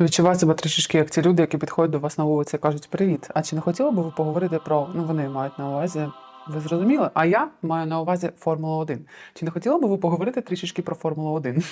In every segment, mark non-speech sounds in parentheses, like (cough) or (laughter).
Відчуваю себе трішечки як ці люди, які підходять до вас на вулиці і кажуть Привіт. А чи не хотіли б ви поговорити про ну вони мають на увазі? Ви зрозуміли? А я маю на увазі Формулу 1. Чи не хотіли б ви поговорити трішечки про Формулу 1?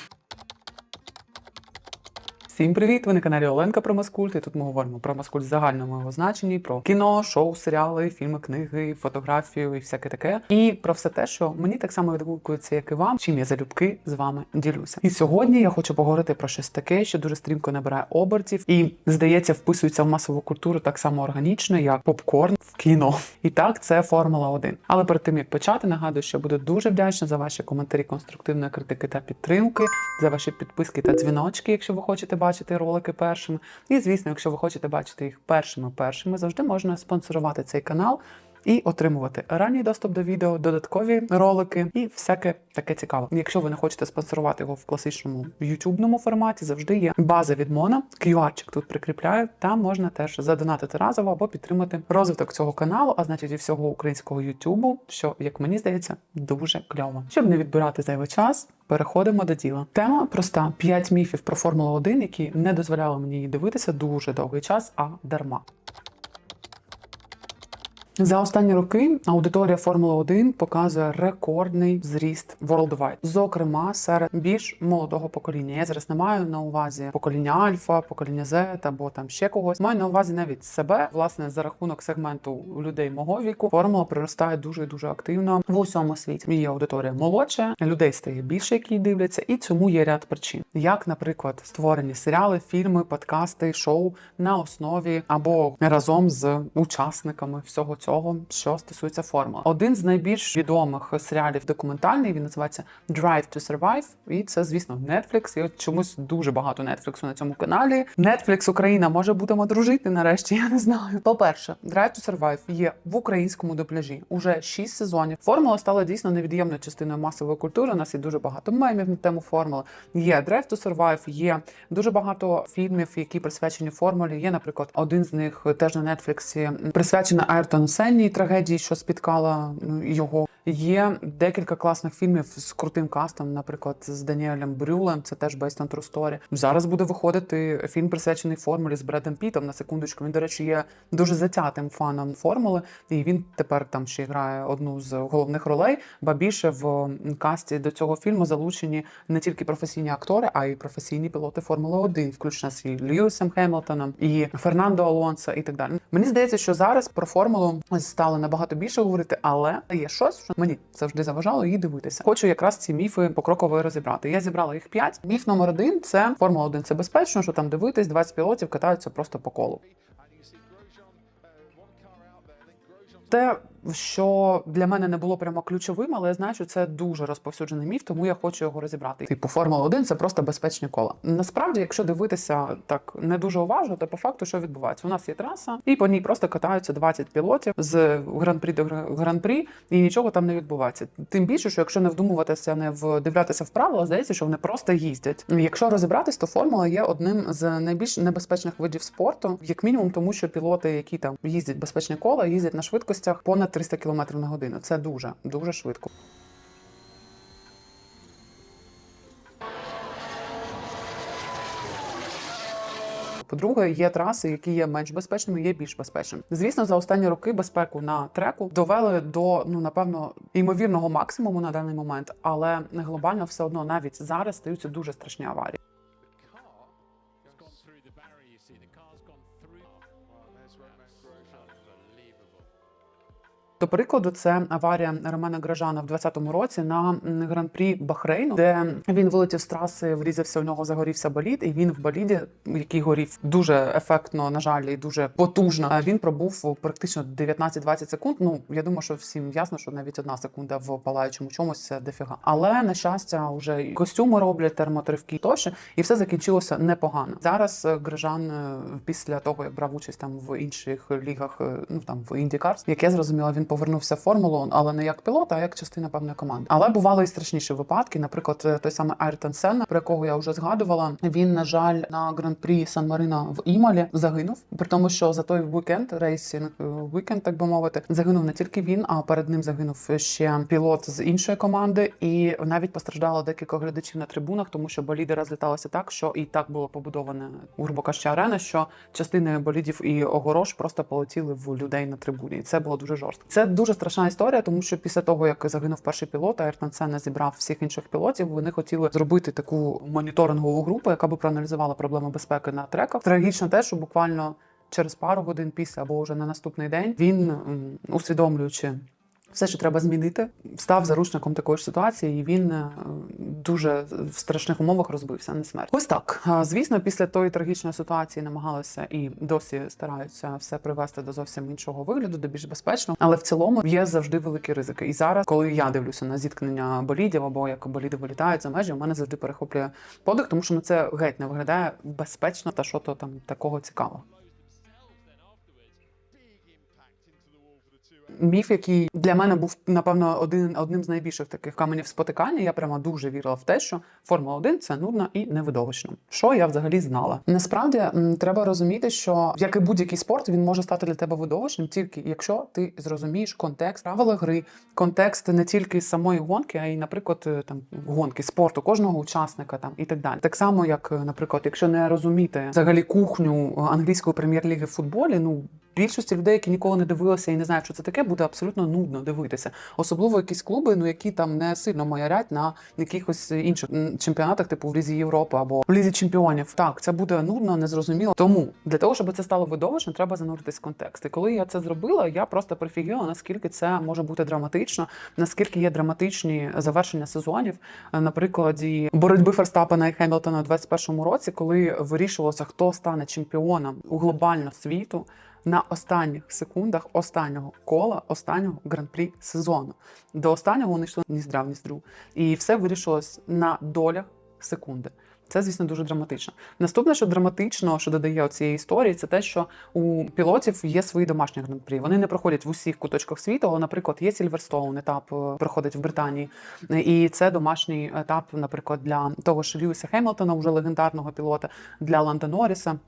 Всім привіт! Ви на каналі Оленка про Маскульт. І тут ми говоримо про Маскульт в загальному його значенні, про кіно, шоу, серіали, фільми, книги, фотографію і всяке таке. І про все те, що мені так само відгукується, як і вам, чим я залюбки з вами ділюся. І сьогодні я хочу поговорити про щось таке, що дуже стрімко набирає обертів і, здається, вписується в масову культуру так само органічно, як попкорн в кіно. І так, це Формула 1. Але перед тим як почати, нагадую, що буду дуже вдячна за ваші коментарі конструктивної критики та підтримки, за ваші підписки та дзвіночки, якщо ви хочете бачити ролики першими. І звісно, якщо ви хочете бачити їх першими першими, завжди можна спонсорувати цей канал. І отримувати ранній доступ до відео, додаткові ролики і всяке таке цікаве. Якщо ви не хочете спонсорувати його в класичному ютубному форматі, завжди є база від Мона. QR-чик тут прикріпляю. Там можна теж задонатити разово або підтримати розвиток цього каналу, а значить і всього українського Ютубу, що, як мені здається, дуже кльово. Щоб не відбирати зайвий час. Переходимо до діла. Тема проста: 5 міфів про Формулу 1, які не дозволяли мені її дивитися дуже довгий час, а дарма. За останні роки аудиторія Формули 1 показує рекордний зріст worldwide, зокрема серед більш молодого покоління. Я зараз не маю на увазі покоління Альфа, покоління Z або там ще когось. Маю на увазі навіть себе. Власне, за рахунок сегменту людей мого віку формула приростає дуже дуже активно в усьому світі. Її аудиторія молодша, людей стає більше, які дивляться, і цьому є ряд причин, як, наприклад, створені серіали, фільми, подкасти, шоу на основі або разом з учасниками всього цього, що стосується формули. Один з найбільш відомих серіалів документальний він називається Drive to Survive, і це, звісно, Netflix. І от чомусь дуже багато Netflix на цьому каналі. Netflix Україна може будемо дружити нарешті. Я не знаю. По-перше, Drive to Survive є в українському дубляжі уже 6 сезонів. Формула стала дійсно невід'ємною частиною масової культури. У нас є дуже багато мемів на тему формули. Є Drive to Survive, є дуже багато фільмів, які присвячені формулі. Є, наприклад, один з них теж на Нетфліксі присвячений Айртону Сенні трагедії, що спіткала ну, його. Є декілька класних фільмів з крутим кастом, наприклад, з Даніелем Брюлем. Це теж based on true story. Зараз буде виходити фільм, присвячений формулі з Бредом Пітом. На секундочку. Він, до речі, є дуже затятим фаном формули, і він тепер там ще грає одну з головних ролей. Ба більше в касті до цього фільму залучені не тільки професійні актори, а й професійні пілоти Формули 1, включно з Льюісом Хемілтоном і Фернандо Алонсо, і так далі. Мені здається, що зараз про формулу стало набагато більше говорити, але є щось, що мені завжди заважало її дивитися. Хочу якраз ці міфи покроково розібрати. Я зібрала їх п'ять. Міф номер один це Формула 1 Це безпечно, що там дивитись, 20 пілотів катаються просто по колу. Те, що для мене не було прямо ключовим, але я знаю, що це дуже розповсюджений міф, тому я хочу його розібрати. Типу, Формула 1 це просто безпечні кола. Насправді, якщо дивитися так не дуже уважно, то по факту що відбувається? У нас є траса, і по ній просто катаються 20 пілотів з гран-прі до гра- гран-прі, і нічого там не відбувається. Тим більше, що якщо не вдумуватися, не вдивлятися в правила, здається, що вони просто їздять. Якщо розібратись, то формула є одним з найбільш небезпечних видів спорту, як мінімум, тому що пілоти, які там їздять безпечні кола, їздять на швидкостях понад 300 км на годину. Це дуже дуже швидко. По-друге, є траси, які є менш безпечними, є більш безпечними. Звісно, за останні роки безпеку на треку довели до ну напевно імовірного максимуму на даний момент, але глобально все одно навіть зараз стаються дуже страшні аварії. До прикладу, це аварія Романа Гражана в 2020 році на гран-прі Бахрейну, де він вилетів з траси, врізався в нього, загорівся болід, і він в боліді, який горів дуже ефектно, на жаль, і дуже потужно. Він пробув практично 19-20 секунд. Ну я думаю, що всім ясно, що навіть одна секунда в палаючому чомусь це дофіга. Але на щастя, вже костюми роблять термотривки тощо, і все закінчилося непогано. Зараз е, Гражан е, після того, як брав участь там в інших лігах, е, ну там в IndyCars, як я зрозуміла, він він повернувся в формулу, але не як пілот, а як частина певної команди. Але бували і страшніші випадки. Наприклад, е, той самий Айртон Сенна, про якого я вже згадувала. Він, на жаль, на гран-прі Сан Марино в Імалі загинув, при тому, що за той вікенд, рейсінг е, вікенд, так би мовити, загинув не тільки він, а перед ним загинув ще пілот з іншої команди, і навіть постраждало декілька глядачів на трибунах, тому що боліди розліталися так, що і так було побудоване грубо кажучи, арена, що частини болідів і огорож просто полетіли в людей на трибуні. І це було дуже жорстко. Це дуже страшна історія, тому що після того, як загинув перший пілот, Айртон Сенна зібрав всіх інших пілотів. Вони хотіли зробити таку моніторингову групу, яка би проаналізувала проблеми безпеки на треках. Трагічно те, що буквально через пару годин після або вже на наступний день він усвідомлюючи. Все, що треба змінити, став заручником такої ж ситуації, і він е, дуже в страшних умовах розбився на смерть. Ось так. Звісно, після тої трагічної ситуації намагалися і досі стараються все привести до зовсім іншого вигляду, до більш безпечного. Але в цілому є завжди великі ризики. І зараз, коли я дивлюся на зіткнення болідів або як боліди вилітають за межі, у мене завжди перехоплює подих, тому що ну це геть не виглядає безпечно та що то там такого цікавого. Міф, який для мене був напевно один одним з найбільших таких каменів спотикання. Я прямо дуже вірила в те, що Формула 1 це нудно і невидовищно. Що я взагалі знала. Насправді треба розуміти, що як і будь-який спорт, він може стати для тебе видовищним, тільки якщо ти зрозумієш контекст правила гри, контекст не тільки самої гонки, а й, наприклад, е, там гонки спорту, кожного учасника там і так далі. Так само, як, е, наприклад, якщо не розуміти взагалі кухню англійської прем'єр-ліги в футболі, ну більшості людей, які ніколи не дивилися і не знають, що це таке, буде абсолютно нудно дивитися. Особливо якісь клуби, ну які там не сильно маярять на якихось інших чемпіонатах, типу в Лізі Європи або в Лізі Чемпіонів. Так, це буде нудно, незрозуміло. Тому для того, щоб це стало видовищем, треба зануритись в контекст. І коли я це зробила, я просто прифігіла, наскільки це може бути драматично, наскільки є драматичні завершення сезонів. Е, На прикладі боротьби Ферстапена і Хемілтона у 21-му році, коли вирішувалося, хто стане чемпіоном у глобально світу на останніх секундах останнього кола, останнього гран-прі сезону. До останнього вони йшли ні здрав, ні здру. І все вирішилось на долях секунди. Це, звісно, дуже драматично. Наступне, що драматично, що додає цієї історії, це те, що у пілотів є свої домашні гран-прі. Вони не проходять в усіх куточках світу. Наприклад, є Сільверстоун, етап е, проходить в Британії. І це домашній етап, наприклад, для того ж Льюіса Хемілтона, вже легендарного пілота, для Ланда Норріса.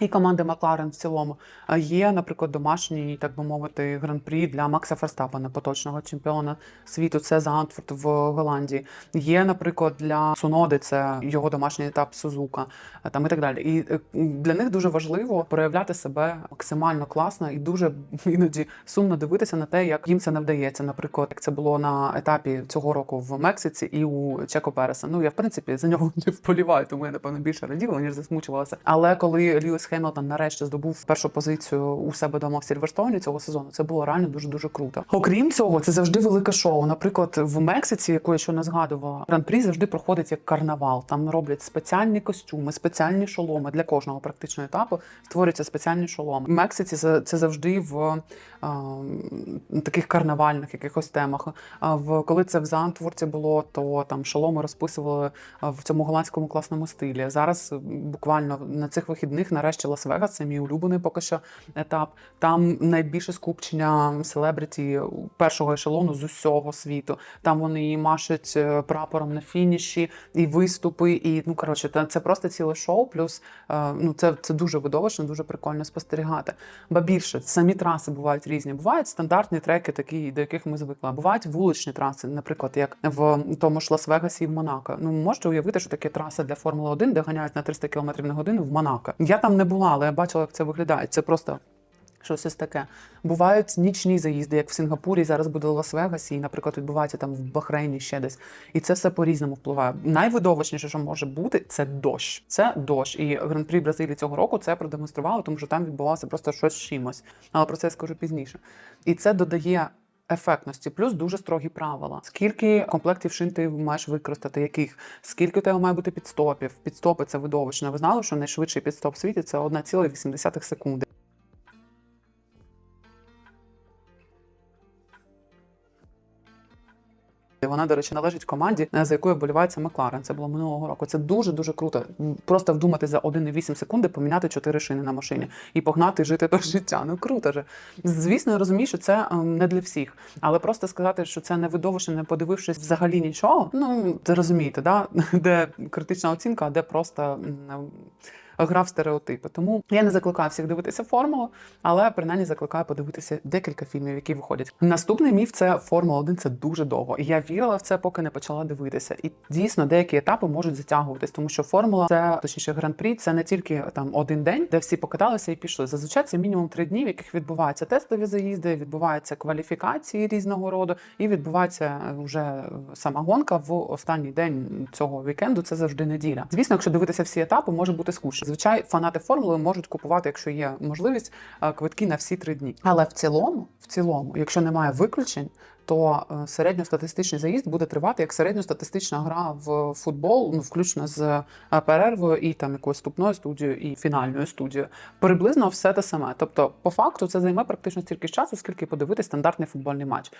І команди Макларен в цілому є, наприклад, домашній, так би мовити, гран-прі для Макса Ферстапена, поточного чемпіона світу. Це Зандфорд в Голландії. Є, наприклад, для Суноди, це його домашній етап Сузука, там і так далі. І е, для них дуже важливо проявляти себе максимально класно і дуже іноді сумно дивитися на те, як їм це не вдається. Наприклад, як це було на етапі цього року в Мексиці і у Чеко Переса. Ну я в принципі за нього (laughs) не вполіваю, тому я напевно більше раділа, ніж засмучувалася. Але коли Льюіс Хемілтон нарешті здобув першу позицію у себе дома в Сільверстоуні цього сезону, це було реально дуже дуже круто. Окрім цього, це завжди велике шоу. Наприклад, в Мексиці, яку я ще не згадувала, гран-прі завжди проходить як карнавал. Там роблять спеціальні костюми, спеціальні шоломи для кожного практично етапу. Створюються спеціальні шоломи. В Мексиці це, завжди в таких карнавальних якихось темах. В коли це в Зантворці було, то там шоломи розписували в цьому голландському класному стилі. Зараз буквально на цих вихідних, нарешті, Лас-Вегас, це мій улюблений поки що етап. Там найбільше скупчення селебриті першого ешелону з усього світу. Там вони і машуть е, прапором на фініші, і виступи, і ну коротше, це просто ціле шоу. Плюс е, ну це, це дуже видовищно, дуже прикольно спостерігати. Ба більше самі траси бувають. Бувають стандартні треки, такі до яких ми звикли. Бувають вуличні траси, наприклад, як в тому ж Лас-Вегасі і в Монако. Ну можете уявити, що таке траса для Формули 1, де ганяють на 300 км на годину в Монако. Я там не була, але я бачила, як це виглядає. Це просто. Щось ось таке. Бувають нічні заїзди, як в Сінгапурі, зараз буде Лас-Вегасі, і, наприклад, відбувається там в Бахрейні ще десь. І це все по-різному впливає. Найвидовищніше, що може бути, це дощ. Це дощ. І гран-прі Бразилії цього року це продемонструвало, тому що там відбувалося просто щось чимось. Але про це я скажу пізніше. І це додає. Ефектності, плюс дуже строгі правила. Скільки комплектів шин ти маєш використати, яких, скільки у тебе має бути підстопів. Підстопи це видовищно. Ви знали, що найшвидший підстоп в світі це 1,8 секунди. Вона, до речі, належить команді, е, за якою вболівається Макларен. Це було минулого року. Це дуже дуже круто. Просто вдумати за 1,8 секунди поміняти 4 шини на машині і погнати жити то життя. Ну круто же. Звісно, я розумію, що це ем, не для всіх, але просто сказати, що це не видовище, не подивившись взагалі нічого. Ну ви розумієте, да? (laughs) де критична оцінка, а де просто. М, Гра в стереотипи. Тому я не закликаю всіх дивитися формулу, але принаймні закликаю подивитися декілька фільмів, які виходять. Наступний міф це Формула 1 це дуже довго. І я вірила в це, поки не почала дивитися. І дійсно деякі етапи можуть затягуватись, тому що формула це точніше гран-прі, це не тільки там один день, де всі покаталися і пішли. Зазвичай це мінімум три дні, в яких відбуваються тестові заїзди, відбуваються кваліфікації різного роду, і відбувається вже сама гонка в останній день цього вікенду. Це завжди неділя. Звісно, якщо дивитися всі етапи, може бути скучно. Звичай, фанати формули можуть купувати, якщо є можливість, е, квитки на всі три дні. Але в цілому, в цілому, якщо немає виключень. То е, середньостатистичний заїзд буде тривати як середньостатистична гра в футбол, ну включно з е, перервою і там якоюсь вступною студією і фінальною студією. Приблизно все те саме. Тобто, по факту, це займе практично стільки часу, скільки подивитись стандартний футбольний матч.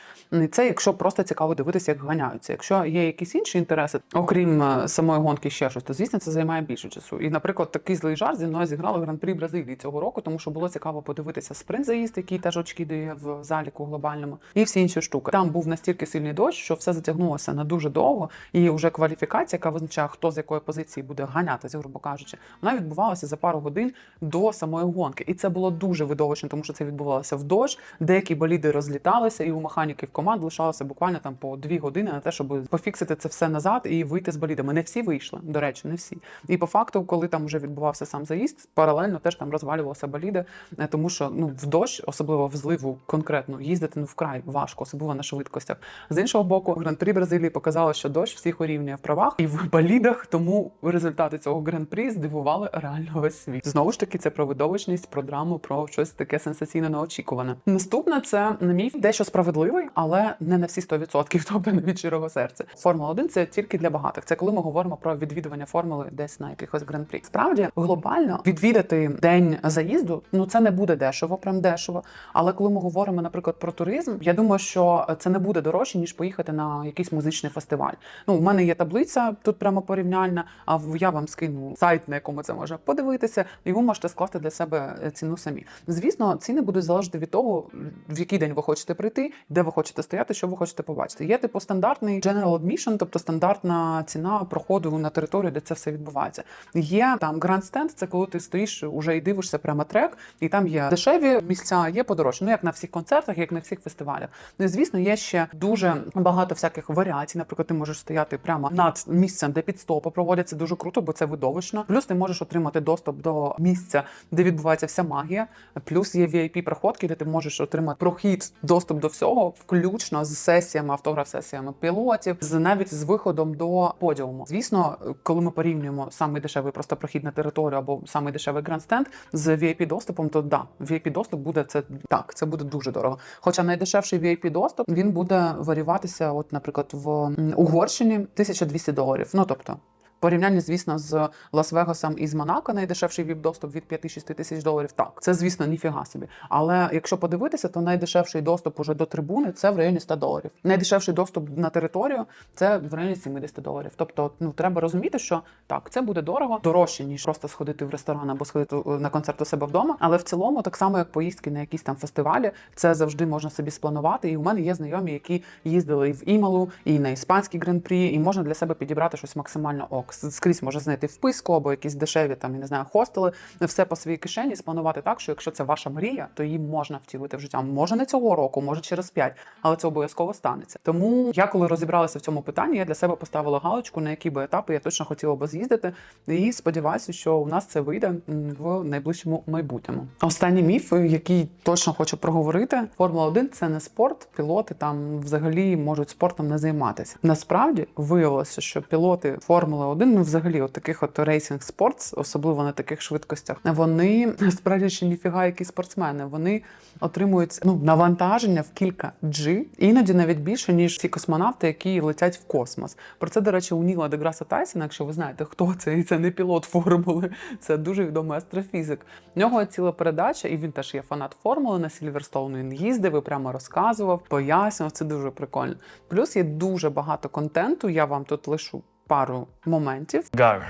Це якщо просто цікаво дивитися, як ганяються. Якщо є якісь інші інтереси, окрім е, самої гонки, ще щось, то звісно це займає більше часу. І, наприклад, такий злий жарт зі мною зіграли гран-прі Бразилії цього року, тому що було цікаво подивитися спринт заїзд, який теж очки дає в заліку глобальному, і всі інші штуки. Там був настільки сильний дощ, що все затягнулося на дуже довго, і вже кваліфікація, яка визначає, хто з якої позиції буде ганятися, грубо кажучи, вона відбувалася за пару годин до самої гонки. І це було дуже видовищно, тому що це відбувалося в дощ. Деякі боліди розліталися, і у механіків команд лишалося буквально там по дві години на те, щоб пофіксити це все назад і вийти з болідами. Не всі вийшли, до речі, не всі. І по факту, коли там вже відбувався сам заїзд, паралельно теж там розвалювалися боліди, е, тому що ну в дощ, особливо в зливу конкретно, їздити ну вкрай важко, особливо на швидкостях. З іншого боку, гран-прі Бразилії показало, що дощ всіх урівнює в правах і в болідах, тому результати цього гран-прі здивували реально весь світ. Знову ж таки, це про видовищність, про драму, про щось таке сенсаційно неочікуване. Наступне це на міф дещо справедливий, але не на всі 100%, (laughs) тобто не від щирого серця. Формула 1 це тільки для багатих. Це коли ми говоримо про відвідування формули десь на якихось гран-прі. Справді глобально відвідати день заїзду, ну це не буде дешево, прям дешево. Але коли ми говоримо, наприклад, про туризм, я думаю, що це не буде дорожче, ніж поїхати на якийсь музичний фестиваль. Ну, у мене є таблиця тут прямо порівняльна. А я вам скину сайт, на якому це можна подивитися, і ви можете скласти для себе е, ціну самі. Звісно, ціни будуть залежати від того, в який день ви хочете прийти, де ви хочете стояти, що ви хочете побачити. Є типу стандартний general admission, тобто стандартна ціна проходу на територію, де це все відбувається. Є там grandstand, це коли ти стоїш уже і дивишся прямо трек, і там є дешеві місця, є подорожчі. Ну як на всіх концертах, як на всіх фестивалях. Ну і звісно, є ще дуже багато всяких варіацій. Наприклад, ти можеш стояти прямо над місцем, де підстопи проводяться дуже круто, бо це видовищно. Плюс ти можеш отримати доступ до місця, де відбувається вся магія. Плюс є vip проходки, де ти можеш отримати прохід, доступ до всього, включно з сесіями, автограф-сесіями пілотів, з навіть з виходом до подіуму. Звісно, коли ми порівнюємо самий дешевий просто прохід на територію або самий дешевий грандстенд з vip доступом, то да, vip доступ буде це так, це буде дуже дорого. Хоча найдешевший vip доступ він буде варіюватися, от, наприклад, в Угорщині 1200 доларів. Ну тобто. Порівняння, звісно, з Лас-Вегасом і з Монако найдешевший віп-доступ від 5-6 тисяч доларів. Так, це звісно ніфіга собі. Але якщо подивитися, то найдешевший доступ уже до трибуни це в районі 100 доларів. Найдешевший доступ на територію це в районі 70 доларів. Тобто, ну треба розуміти, що так, це буде дорого, дорожче ніж просто сходити в ресторан або сходити е, на концерт у себе вдома. Але в цілому, так само як поїздки на якісь там фестивалі, це завжди можна собі спланувати. І у мене є знайомі, які їздили і в Імалу, і на іспанський гран-прі, і можна для себе підібрати щось максимально ок. Скрізь можна знайти вписку або якісь дешеві там, я не знаю, хостели, все по своїй кишені, спланувати так, що якщо це ваша мрія, то її можна втілити в життя. Може не цього року, може через п'ять, але це обов'язково станеться. Тому я, коли розібралася в цьому питанні, я для себе поставила галочку, на які би етапи я точно хотіла би з'їздити, і сподіваюся, що у нас це вийде в найближчому майбутньому. Останній міф, який точно хочу проговорити: Формула 1 це не спорт. Пілоти там взагалі можуть спортом не займатися. Насправді виявилося, що пілоти Формули 1 1, ну взагалі, от таких от рейсинг спортс, особливо на таких швидкостях, вони справді ще ніфіга які спортсмени. Вони отримують ну навантаження в кілька G, іноді навіть більше ніж ці космонавти, які летять в космос. Про це, до речі, у Ніла Деграса Тайсона, якщо ви знаєте, хто це, і це не пілот формули, це дуже відомий астрофізик. В нього ціла передача, і він теж є фанат формули на Сільверстоуну. Він їздив і прямо розказував, пояснював. Це дуже прикольно. Плюс є дуже багато контенту. Я вам тут лишу пару моментів. Go.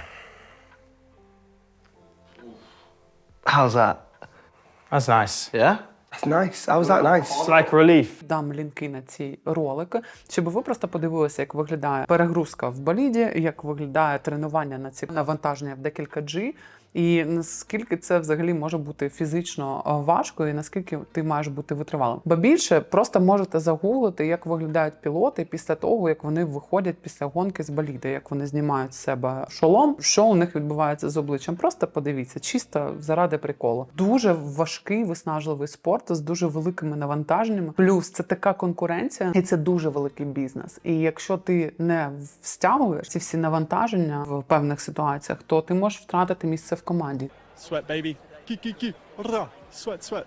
How's that? That's nice. Yeah? That's nice. How was that nice? It's like relief. Дам лінки на ці ролики, щоб ви просто подивилися, як виглядає перегрузка в боліді, як виглядає тренування на ці навантаження в декілька G, і наскільки це взагалі може бути фізично е, важко, і наскільки ти маєш бути витривалим. Ба більше просто можете загуглити, як виглядають пілоти після того, як вони виходять після гонки з боліди, як вони знімають з себе шолом, що у них відбувається з обличчям. Просто подивіться, чисто заради приколу. Дуже важкий, виснажливий спорт з дуже великими навантаженнями. Плюс це така конкуренція, і це дуже великий бізнес. І якщо ти не стягуєш ці всі навантаження в певних ситуаціях, то ти можеш втратити місце в команді. Sweat, baby. Ki, ki, ki. Ra. Sweat, sweat.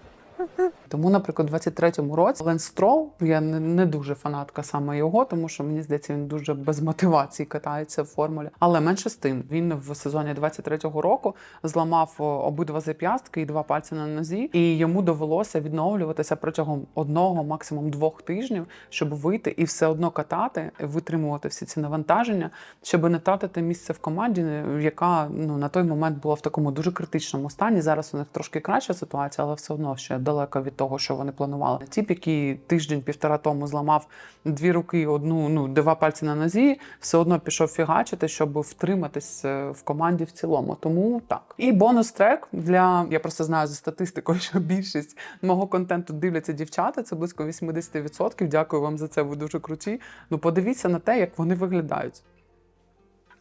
Тому, наприклад, у 23-му році Ленс Строл, я не, не дуже фанатка саме його, тому що мені здається, він дуже без мотивації катається в формулі. Але менше з тим, він в сезоні 23-го року зламав обидва зап'ястки і два пальці на нозі, і йому довелося відновлюватися протягом одного, максимум двох тижнів, щоб вийти і все одно катати, витримувати всі ці навантаження, щоб не тратити місце в команді, яка ну на той момент була в такому дуже критичному стані. Зараз у них трошки краща ситуація, але все одно ще далеко від того, що вони планували. Тіп, який тиждень-півтора тому зламав дві руки, одну, ну два пальці на нозі, все одно пішов фігачити, щоб втриматись е, в команді в цілому. Тому так. І бонус трек для я просто знаю за статистикою, (laughs) що більшість мого контенту дивляться дівчата. Це близько 80%. Дякую вам за це. Ви дуже круті. Ну подивіться на те, як вони виглядають.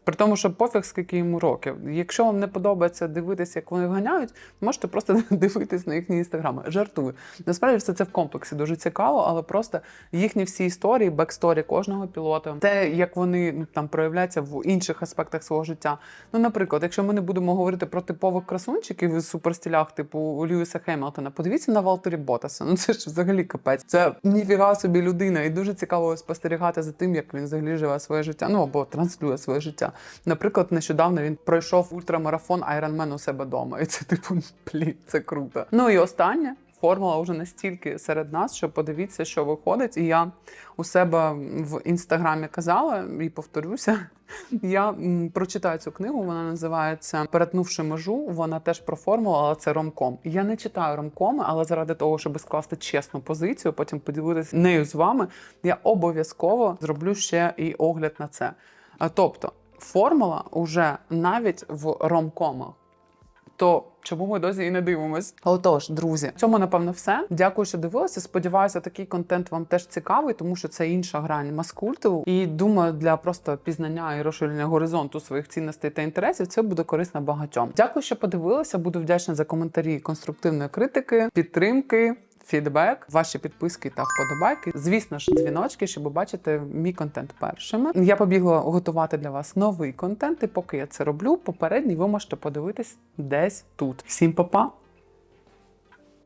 При тому, що пофіг, скільки йому років. Якщо вам не подобається дивитися, як вони ганяють, можете просто (laughs) дивитись на їхні інстаграми. Жартую. Насправді все це в комплексі дуже цікаво, але просто їхні всі історії, бексторі кожного пілота, те, як вони ну, там проявляються в інших аспектах свого життя. Ну, наприклад, якщо ми не будемо говорити про типових красунчиків із суперстілях, типу Льюіса Хемілтона, подивіться на Валтері Ботаса. Ну це ж взагалі капець. Це ніфіга собі людина, і дуже цікаво спостерігати за тим, як він взагалі живе своє життя. Ну або транслює своє життя. Наприклад, нещодавно він пройшов ультрамарафон Ironman у себе вдома. І це типу, блін, це круто. Ну і останнє. Формула вже настільки серед нас, що подивіться, що виходить. І я у себе в інстаграмі казала і повторюся. (laughs) Я прочитаю цю книгу. Вона називається Перетнувши межу. Вона теж про формулу, але це ромком. Я не читаю ромкоми, але заради того, щоб скласти чесну позицію, потім поділитися нею з вами. Я обов'язково зроблю ще і огляд на це. Тобто, формула уже навіть в ромкомах. То чому ми досі і не дивимось? Отож, друзі, в цьому напевно все. Дякую, що дивилися. Сподіваюся, такий контент вам теж цікавий, тому що це інша грань маскульту. І думаю, для просто пізнання і розширення горизонту своїх цінностей та інтересів це буде корисно багатьом. Дякую, що подивилися. Буду вдячна за коментарі конструктивної критики, підтримки. Фідбек, ваші підписки та вподобайки. Звісно ж, дзвіночки, щоб бачити мій контент першими. Я побігла готувати для вас новий контент, і поки я це роблю, попередній ви можете подивитись десь тут. Всім па-па!